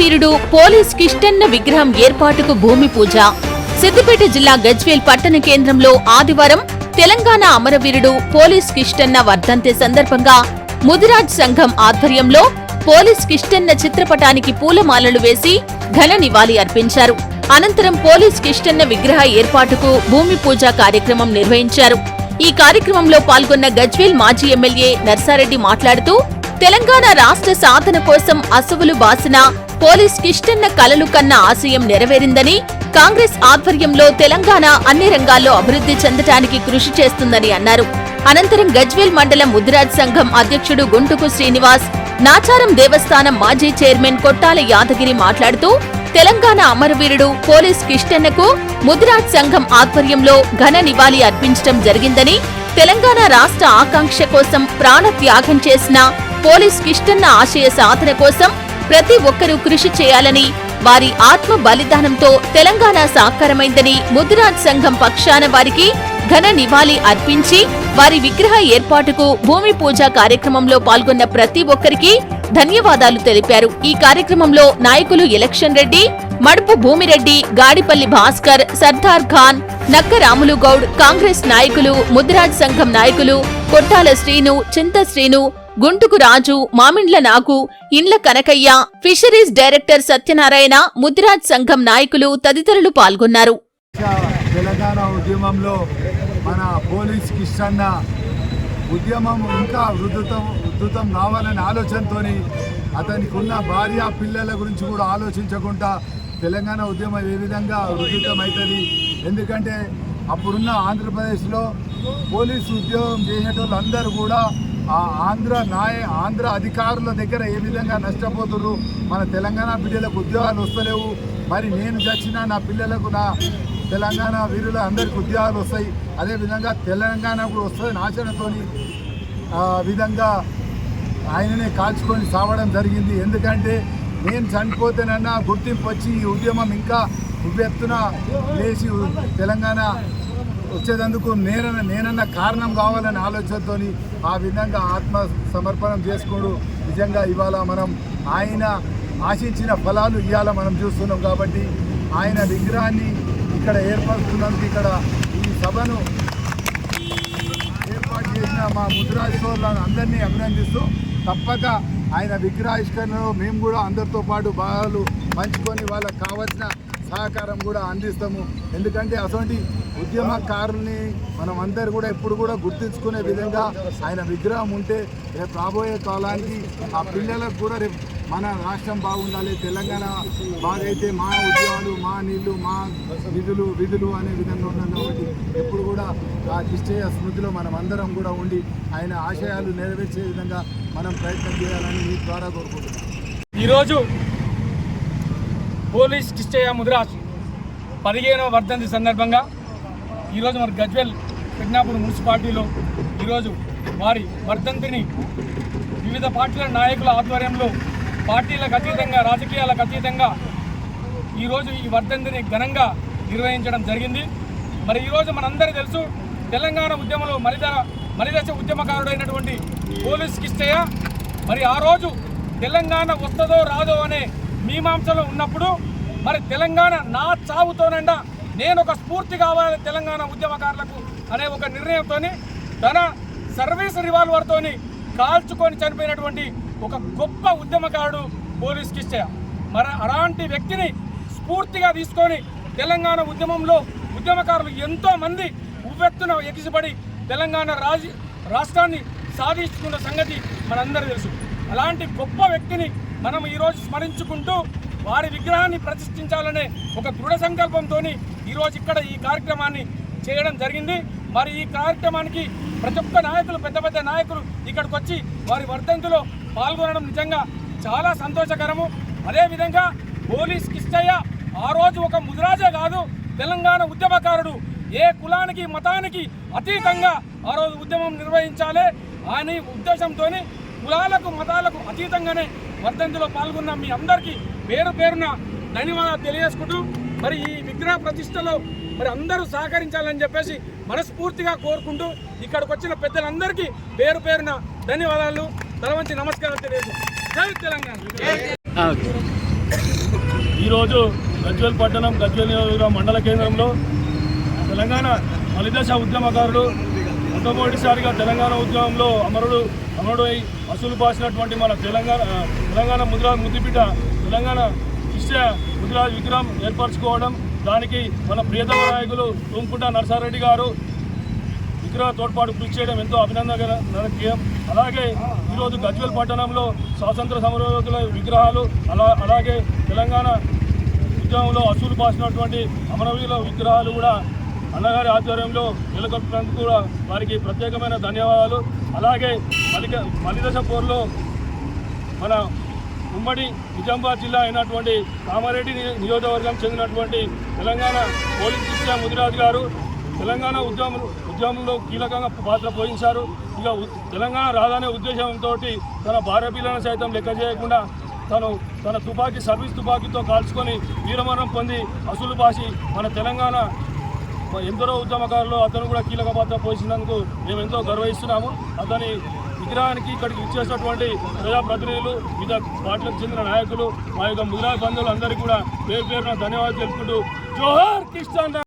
వీరుడు police Kishtanna విగ్రహం ఏర్పాటుకు భూమి పూజ. సిద్దిపేట జిల్లా గజ్వేల్ పట్టణ కేంద్రంలో ఆదివారం తెలంగాణ అమరవీరుడు పోలీస్ కిష్టన్న వర్ధంతి సందర్భంగా ముదిరాజ్ సంఘం ఆధ్వర్యంలో పోలీస్ కిష్టన్న చిత్రపటానికి పూలమాలలు వేసి ఘన నివాళి అర్పించారు. అనంతరం పోలీస్ కిష్టన్న విగ్రహ ఏర్పాటుకు భూమి పూజ కార్యక్రమం నిర్వహించారు. ఈ కార్యక్రమంలో పాల్గొన్న గజ్వేల్ మాజీ ఎమ్మెల్యే నర్సారెడ్డి మాట్లాడుతూ తెలంగాణ రాష్ట్ర సాధన కోసం అసువులు బాసిన పోలీస్ కిష్టన్న కలలు కన్న ఆశయం నెరవేరిందని కాంగ్రెస్ ఆధ్వర్యంలో తెలంగాణ అన్ని రంగాల్లో అభివృద్ధి చెందటానికి కృషి చేస్తుందని అన్నారు. అనంతరం గజ్వేల్ మండలం ముదిరాజ్ సంఘం అధ్యక్షుడు గుంటుకు శ్రీనివాస్ నాచారం దేవస్థానం మాజీ చైర్మన్ కొట్టాల యాదగిరి మాట్లాడుతూ తెలంగాణ అమరవీరుడు పోలీస్ కిష్టన్నకు ముదిరాజ్ సంఘం ఆధ్వర్యంలో ఘన నివాళి అర్పించడం జరిగిందని తెలంగాణ రాష్ట్ర ఆకాంక్ష కోసం ప్రాణ త్యాగం చేసిన పోలీస్ కిష్టన్న ఆశయ సాధన కోసం ప్రతి ఒక్కరూ కృషి చేయాలని వారి ఆత్మ బలిదానంతో తెలంగాణ సాకారమైందని ముదిరాజ్ సంఘం పక్షాన వారికి ఘన నివాళి అర్పించి వారి విగ్రహ ఏర్పాటుకు భూమి పూజ కార్యక్రమంలో పాల్గొన్న ప్రతి ఒక్కరికి ధన్యవాదాలు తెలిపారు. ఈ కార్యక్రమంలో నాయకులు ఎలక్షన్ రెడ్డి మడుపు భూమిరెడ్డి గాడిపల్లి భాస్కర్ సర్దార్ ఖాన్ నక్క రాములు గౌడ్ కాంగ్రెస్ నాయకులు ముదిరాజ్ సంఘం నాయకులు కొట్టాల శ్రీను చింత శ్రీను గుంటుకు రాజు మామిండ్ల నాగు ఇండ్ల కనకయ్య ఫిషరీస్ డైరెక్టర్ సత్యనారాయణ ముదిరాజ్ సంఘం నాయకులు తదితరులు పాల్గొన్నారు. తెలంగాణ ఉద్యమంలో మన పోలీస్ కిష్టన్న ఉద్యమం ఇంకా ఉధృతం ఉధృతం రావాలనే ఆలోచనతో అతనికి ఉన్న భార్య పిల్లల గురించి కూడా ఆలోచించకుండా తెలంగాణ ఉద్యమం ఏ విధంగా ఉధృతం ఎందుకంటే అప్పుడున్న ఆంధ్రప్రదేశ్లో పోలీసు ఉద్యోగం చేసేటోళ్ళందరూ కూడా ఆ ఆంధ్ర నాయ ఆంధ్ర అధికారుల దగ్గర ఏ విధంగా నష్టపోతున్నారు మన తెలంగాణ బిడ్డలకు ఉద్యోగాలు వస్తలేవు. మరి నేను చచ్చినా నా పిల్లలకు నా తెలంగాణ వీరుల అందరికి ఉద్యోగాలు వస్తాయి. అదేవిధంగా తెలంగాణ కూడా వస్తుంది నాశనతోని ఆ విధంగా ఆయననే కాల్చుకొని సావడం జరిగింది. ఎందుకంటే నేను చనిపోతేనన్నా గుర్తింపు వచ్చి ఈ ఉద్యమం ఇంకా ఉవ్వెత్తున లేచి తెలంగాణ వచ్చేదందుకు నేనన్న నేనన్న కారణం కావాలనే ఆలోచనతో ఆ విధంగా ఆత్మ సమర్పణం చేసుకోడు నిజంగా ఇవాళ మనం ఆయన ఆశించిన ఫలాలు ఇవాళ మనం చూస్తున్నాం కాబట్టి ఆయన విగ్రహాన్ని ఇక్కడ ఏర్పరుస్తున్నందుకు ఇక్కడ ఈ సభను ఏర్పాటు చేసిన మా ముద్రాజ్ అందరినీ అభినందిస్తూ తప్పక ఆయన విగ్రహావిష్కరణలో మేము కూడా అందరితో పాటు భాగాలు పంచుకొని వాళ్ళకి కావాల్సిన సహకారం కూడా అందిస్తాము. ఎందుకంటే అటువంటి ఉద్యమకారుల్ని మనం అందరు కూడా ఎప్పుడు కూడా గుర్తించుకునే విధంగా ఆయన విగ్రహం ఉంటే రేపు రాబోయే కాలానికి ఆ పిల్లలకు కూడా రేపు మన రాష్ట్రం బాగుండాలి తెలంగాణ బాగైతే మా ఉద్యోగాలు మా నీళ్ళు మా విధులు విధులు అనే విధంగా ఉన్నాం కాబట్టి ఎప్పుడు కూడా ఆ కిష్టయ్య స్మృతిలో మనం అందరం కూడా ఉండి ఆయన ఆశయాలు నెరవేర్చే విధంగా మనం ప్రయత్నం చేయాలని మీ ద్వారా కోరుకుంటున్నాం. ఈరోజు పోలీస్ కిష్టయ్య ముదిరాజ్ పదిహేనవ వర్ధంతి సందర్భంగా ఈరోజు మరి గజ్వెల్ పెగ్నాపూర్ మున్సిపాలిటీలో ఈరోజు వారి వర్ధంతిని వివిధ పార్టీల నాయకుల ఆధ్వర్యంలో పార్టీలకు అతీతంగా రాజకీయాలకు అతీతంగా ఈరోజు ఈ వర్ధంతిని ఘనంగా నిర్వహించడం జరిగింది. మరి ఈరోజు మనందరికీ తెలుసు తెలంగాణ ఉద్యమంలో మలిద మలిదశ ఉద్యమకారుడైనటువంటి పోలీస్ కిష్టయ్య మరి ఆ రోజు తెలంగాణ వస్తుందో రాదో అనే మీమాంసలో ఉన్నప్పుడు మరి తెలంగాణ నా చావుతోనండా నేను ఒక స్ఫూర్తి కావాలి తెలంగాణ ఉద్యమకారులకు అనే ఒక నిర్ణయంతో తన సర్వీస్ రివాల్వర్తోని కాల్చుకొని చనిపోయినటువంటి ఒక గొప్ప ఉద్యమకారుడు పోలీస్ కిష్టయ్య మరి అలాంటి వ్యక్తిని స్ఫూర్తిగా తీసుకొని తెలంగాణ ఉద్యమంలో ఉద్యమకారులు ఎంతోమంది ఉవ్వెత్తున ఎగిసిపడి తెలంగాణ రాజ రాష్ట్రాన్ని సాధించుకున్న సంగతి మనందరూ తెలుసు. అలాంటి గొప్ప వ్యక్తిని మనం ఈరోజు స్మరించుకుంటూ వారి విగ్రహాన్ని ప్రతిష్ఠించాలనే ఒక దృఢ సంకల్పంతో ఈరోజు ఇక్కడ ఈ కార్యక్రమాన్ని చేయడం జరిగింది. మరి ఈ కార్యక్రమానికి ప్రతి ఒక్క నాయకులు పెద్ద పెద్ద నాయకులు ఇక్కడికి వచ్చి వారి వర్ధంతిలో పాల్గొనడం నిజంగా చాలా సంతోషకరము. అదేవిధంగా పోలీస్ కిష్టయ్య ఆ రోజు ఒక ముదిరాజే కాదు తెలంగాణ ఉద్యమకారుడు. ఏ కులానికి మతానికి అతీతంగా ఆ రోజు ఉద్యమం నిర్వహించాలి అని ఉద్దేశంతో కులాలకు మతాలకు అతీతంగానే వర్ధంతిలో పాల్గొన్న మీ అందరికీ పేరు పేరున ధన్యవాదాలు తెలియజేసుకుంటూ మరి ఈ విగ్రహ ప్రతిష్టలో మరి అందరూ సహకరించాలని చెప్పేసి మనస్ఫూర్తిగా కోరుకుంటూ ఇక్కడికి వచ్చిన పెద్దలందరికీ పేరు పేరున ధన్యవాదాలు. తల వంచి నమస్కారం తెలియజేస్తాను తెలంగాణ. ఈరోజు గజ్వేల్ పట్టణం గజ్వేల్ నియోజకవర్గం మండల కేంద్రంలో తెలంగాణ మలిదశ ఉద్యమకారుడు మొట్టమొదటిసారిగా తెలంగాణ ఉద్యమంలో అమరుడు అమరుడై అసలు పాసినటువంటి మన తెలంగాణ తెలంగాణ ముద్రా ముద్దుబిడ్డ తెలంగాణ శిష్య ముద్రాజ్ విగ్రహం ఏర్పరచుకోవడం దానికి మన ప్రియతమ నాయకులు తుంకుంట నరసారెడ్డి గారు విగ్రహ తోడ్పాటు కృషి చేయడం ఎంతో అభినందనీయం అలాగే ఈరోజు గజ్వేల్ పట్టణంలో స్వాతంత్ర సమరయోధుల విగ్రహాలు అలా అలాగే తెలంగాణ ఉద్యమంలో అసూలు పాసినటువంటి అమరవీరుల విగ్రహాలు కూడా అన్నగారి ఆధ్వర్యంలో నెలకొల్పినందుకు కూడా వారికి ప్రత్యేకమైన ధన్యవాదాలు. అలాగే మలిక మలిదశ పోర్లో మన ఉమ్మడి నిజామాబాద్ జిల్లా అయినటువంటి కామారెడ్డి నియోజకవర్గం చెందినటువంటి తెలంగాణ పోలీస్ కృష్ణ ముదిరాజు గారు తెలంగాణ ఉద్యమం ఉద్యమంలో కీలకంగా పాత్ర పోషించారు. ఇక ఉ- తెలంగాణ రాదనే ఉద్దేశంతో తన భార్య పిల్లలను సైతం లెక్క చేయకుండా తను తన తుపాకీ సర్వీస్ తుపాకీతో కాల్చుకొని వీరమరణం పొంది అసలు బాసి మన తెలంగాణ ఎందరో ఉద్యమకారులు అతను కూడా కీలక పాత్ర పోషించినందుకు మేము ఎంతో గర్వహిస్తున్నాము. అతని విగ్రహానికి ఇక్కడికి ఇచ్చేసినటువంటి ప్రజాప్రతినిధులు వివిధ పార్టీలకు చెందిన నాయకులు మా యొక్క ముదిరా బంధువులు అందరికీ కూడా పేరు పేరున ధన్యవాదాలు తెలుపుకుంటూ జోహార్ కిషన్